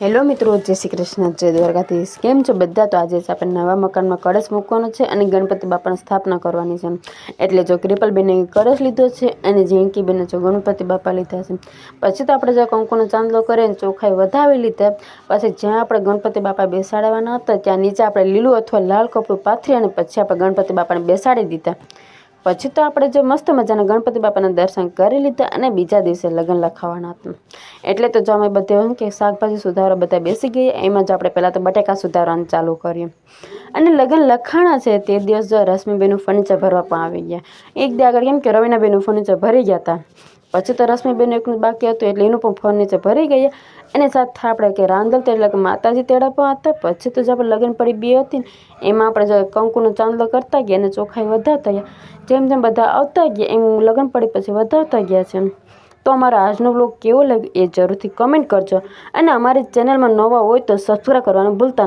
Hello મિત્રો, જય શ્રી કૃષ્ણ, જય દ્વારકાધીશ. કેમ છો બધા? તો આજે આપણે નવા મકાનમાં કળશ મૂકવાનો છે અને ગણપતિ બાપાની સ્થાપના કરવાની છે. એટલે જો કૃપલબેને કળશ લીધો છે અને ઝીણકીબેને જો ગણપતિ બાપા લીધા છે. પછી તો આપણે જો કંકુનો ચાંદલો કરીને ચોખાઈ વધાવી લીધા. પછી જ્યાં આપણે ગણપતિ બાપા બેસાડવાના હતા, ત્યાં નીચે આપણે લીલું અથવા લાલ કપડું પાથરી અને પછી આપણે ગણપતિ બાપાને બેસાડી દીધા. પછી તો આપણે જો મસ્ત મજાના ગણપતિ બાપાના દર્શન કરી લીધા અને બીજા દિવસે લગ્ન લખાવાના હતા. એટલે તો જો અમે બધે કે શાકભાજી સુધારવા બધા બેસી ગયા, એમાં જ આપણે પહેલાં તો બટેકા સુધારવાનું ચાલુ કર્યું. અને લગ્ન લખાણા છે તે દિવસ જો રશ્મિબેનનું ફર્નિચર ભરવા પણ આવી ગયા. એક દી આગળ કેમ કે રવિનાબેનનું ફર્નિચર ભરી ગયા હતા. પછી તો રશ્મિબેન એકનું બાકી હતું એટલે એનું પણ ફર્નિચર ભરી ગયા. એની સાથે આપણે કે રાંદલ એટલે કે માતાજી તેડા પણ હતા. પછી તો જે આપણે લગ્ન પડી બે હતી ને, એમાં આપણે જે કંકુનો ચાંદલો કરતા ગયા અને ચોખાઈ વધારતા ગયા. જેમ જેમ બધા આવતા ગયા, એમ લગ્ન પડી પછી વધારતા ગયા છે તો અમારો આજનો બ્લોગ કેવો લાગ્યો એ જરૂરથી કમેન્ટ કરજો. અને અમારી ચેનલમાં નવા હોય તો સબસ્ક્રાઈબ કરવાનું ભૂલતા નહીં